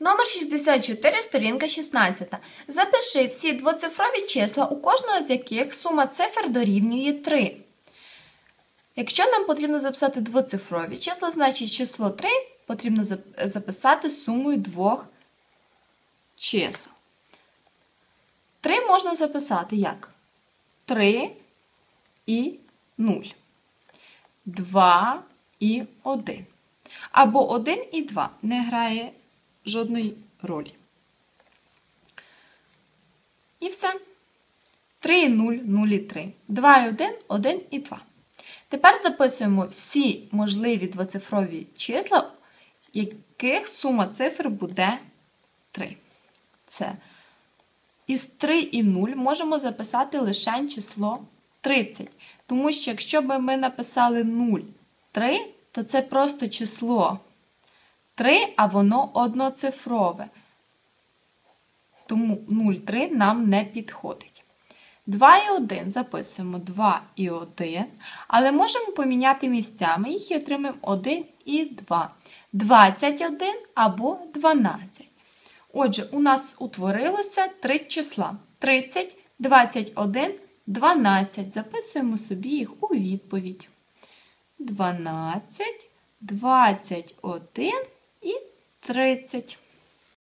Номер 64, сторінка 16. Запиши всі двоцифрові числа, у кожного з яких сума цифр дорівнює 3. Якщо нам потрібно записати двоцифрові числа, значить число 3 потрібно записати сумою двох чисел. 3 можна записати як 3 і 0. 2 і 1. Або 1 і 2 не грає жодної ролі. І все. 3 0, 0 і 3. 2 і 1, 1 і 2. Тепер записуємо всі можливі двоцифрові числа, яких сума цифр буде 3. Це із 3 і 0 можемо записати лише число 30. Тому що якщо б ми написали 0, 3, то це просто число 3, а воно одноцифрове. Тому 0,3 нам не підходить. 2 і 1 записуємо 2 і 1, але можемо поміняти місцями їх і отримаємо 1 і 2. 21 або 12. Отже, у нас утворилося три числа: 30, 21, 12. Записуємо собі їх у відповідь. 12, 21 і 30.